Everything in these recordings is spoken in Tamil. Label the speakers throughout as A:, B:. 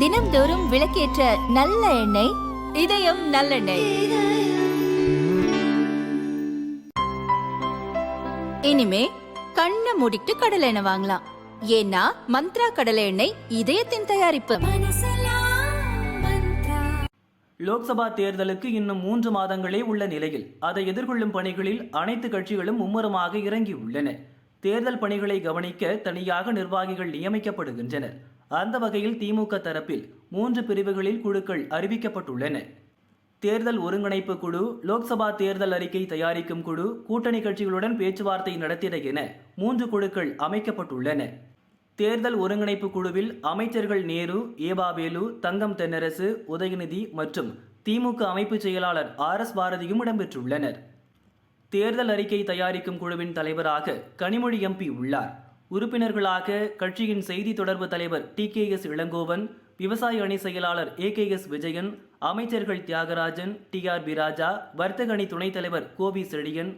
A: தினம்தோறும் விளக்கேற்ற நல்ல எண்ணெய் இதயம் நல்லெண்ணெய். இனிமே கண்ணை மூடிட்டு கடலை எண்ணெய் வாங்கலாம். ஏன்னா மந்த்ரா கடலை எண்ணெய் இதயத்தின் தயாரிப்பு.
B: லோக்சபா தேர்தலுக்கு இன்னும் மூன்று மாதங்களே உள்ள நிலையில் அதை எதிர்கொள்ளும் பணிகளில் அனைத்து கட்சிகளும் மும்முரமாக இறங்கியுள்ளன. தேர்தல் பணிகளை கவனிக்க தனியாக நிர்வாகிகள் நியமிக்கப்படுகின்றனர். அந்த வகையில் திமுக தரப்பில் மூன்று பிரிவுகளில் குழுக்கள் அறிவிக்கப்பட்டுள்ளன. தேர்தல் ஒருங்கிணைப்பு குழு லோக்சபா தேர்தல் அறிக்கை தயாரிக்கும் குழு கூட்டணி கட்சிகளுடன் பேச்சுவார்த்தை நடத்திட என மூன்று குழுக்கள் அமைக்கப்பட்டுள்ளன. தேர்தல் ஒருங்கிணைப்பு குழுவில் அமைச்சர்கள் நேரு ஏபாவேலு தங்கம் தென்னரசு உதயநிதி மற்றும் திமுக அமைப்பு செயலாளர் ஆர் எஸ் பாரதியும் இடம்பெற்றுள்ளனர். தேர்தல் அறிக்கை தயாரிக்கும் குழுவின் தலைவராக கனிமொழி எம்பி உள்ளார். உறுப்பினர்களாக கட்சியின் செய்தி தொடர்பு தலைவர் டி கே எஸ் இளங்கோவன் விவசாய அணி செயலாளர் ஏ கே எஸ் விஜயன் அமைச்சர்கள் Thiagarajan T R B Raja வர்த்தக அணி துணைத் தலைவர் கோபி செழியன்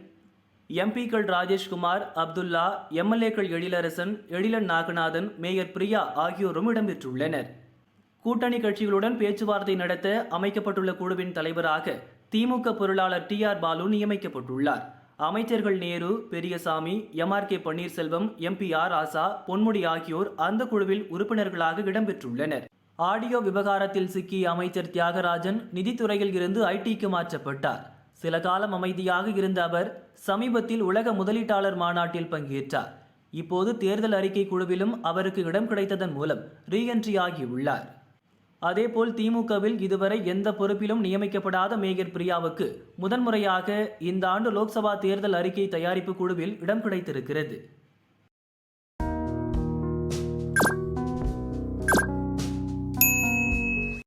B: எம்பிக்கள் ராஜேஷ்குமார் அப்துல்லா எம்எல்ஏக்கள் எழிலரசன் எழிலன் நாகநாதன் மேயர் பிரியா ஆகியோரும் இடம்பெற்றுள்ளனர். கூட்டணி கட்சிகளுடன் பேச்சுவார்த்தை நடத்த அமைக்கப்பட்டுள்ள குழுவின் தலைவராக திமுக பொருளாளர் டி ஆர் பாலு நியமிக்கப்பட்டுள்ளார். அமைச்சர்கள் Nehru Periyasamy M R K Panneerselvam MP R ஆசா பொன்முடி ஆகியோர் அந்த குழுவில் உறுப்பினர்களாக இடம்பெற்றுள்ளனர் ஆடியோ விவகாரத்தில் சிக்கிய அமைச்சர் தியாகராஜன் நிதித்துறையில் இருந்து ஐடிக்கு மாற்றப்பட்டார். சில காலம் அமைதியாக இருந்த அவர் சமீபத்தில் உலக முதலீட்டாளர் மாநாட்டில் பங்கேற்றார். இப்போது தேர்தல் அறிக்கை குழுவிலும் அவருக்கு இடம் கிடைத்ததன் மூலம் ரீஎன்ட்ரி ஆகியுள்ளார். அதேபோல் திமுகவில் இதுவரை எந்த பொறுப்பிலும் நியமிக்கப்படாத மேயர் பிரியாவுக்கு முதன்முறையாக இந்த ஆண்டு லோக்சபா தேர்தல் அறிக்கை தயாரிப்பு குழுவில் இடம் கிடைத்திருக்கிறது.